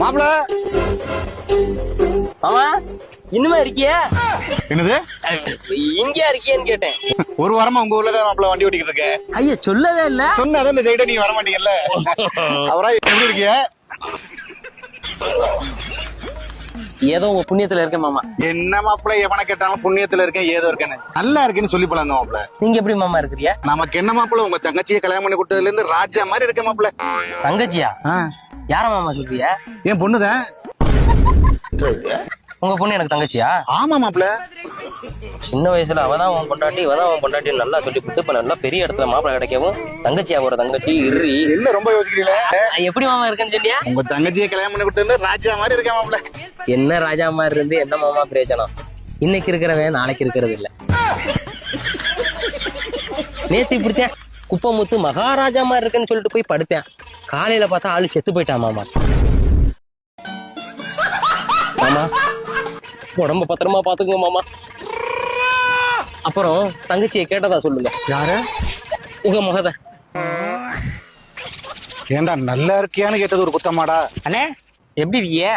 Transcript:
மாப்பிள. இன்னுமா இருக்கியா? என்னது? இங்கேயா இருக்கியான்னு கேட்டேன். ஒரு வாரமா உங்க ஊர்ல தான் மாப்பிள வண்டி ஓட்டிக்கிட்டு இருக்கேன். ஐயா சொல்லவே இல்ல. சொன்னதான் இந்த ஜெயிட்ட நீங்க வர மாட்டீங்கல்ல. அவரா எப்படி இருக்கீங்க ஏதோ உங்க புண்ணியத்துல இருக்கேன் மாமா. என்ன மாப்பிள எவனை கேட்டாலும் புண்ணியத்துல இருக்கேன் ஏதோ இருக்கேன்னு. நல்லா இருக்கேன்னு சொல்லி போலாங்க மாப்பிள. நீங்க எப்படி மாமா இருக்கிறியா நமக்கு என்ன மாப்பிள உங்க தங்கச்சியை கல்யாணம் பண்ணி கொடுத்ததுல இருந்து ராஜா மாதிரி இருக்க மாப்பிள. தங்கச்சியா? யார மாமா சொல்றியா என் பொண்ணுதான். உங்க பொண்ணு எனக்கு தங்கச்சியா? ஆமா மாப்பிள சின்ன வயசுல அவதான் உன் பொண்டாட்டி இவதான் உன் பொண்டாட்டி நல்லா சொல்லி கொடுத்து இப்ப நல்லா பெரிய இடத்துல மாப்பிள்ளை கிடைக்கவும் தங்கச்சியா ஒரு தங்கச்சி இரு என்ன ரொம்ப யோசிக்கிறீங்களே? எப்படி மாமா இருக்குன்னு சொன்னியா உங்க தங்கச்சியை கல்யாணம் பண்ணி இருந்து ராஜா மாதிரி இருக்க மாப்பிள என்ன ராஜா மாதிரி இருந்து என்ன மாமா பிரயோஜனம்? இன்னைக்கு இருக்கிறவன் நாளைக்கு இருக்கிறது இல்ல. நேத்து இப்படித்தான் குப்பமுத்து மகாராஜா மாதிரி இருக்குன்னு சொல்லிட்டு போய் படுத்தேன். காலையில பார்த்தா ஆளு செத்து போயிட்டான் மாமா. மாமா உடம்ப பத்திரமா பாத்துக்கோங்க மாமா. அப்புறம் தங்கச்சியை கேட்டதா சொல்லுங்க. யாரு? உங்க முகத. ஏண்டா நல்லா இருக்கியான்னு கேட்டது ஒரு குத்தமாடா. அண்ணே எப்படி இருக்கிய?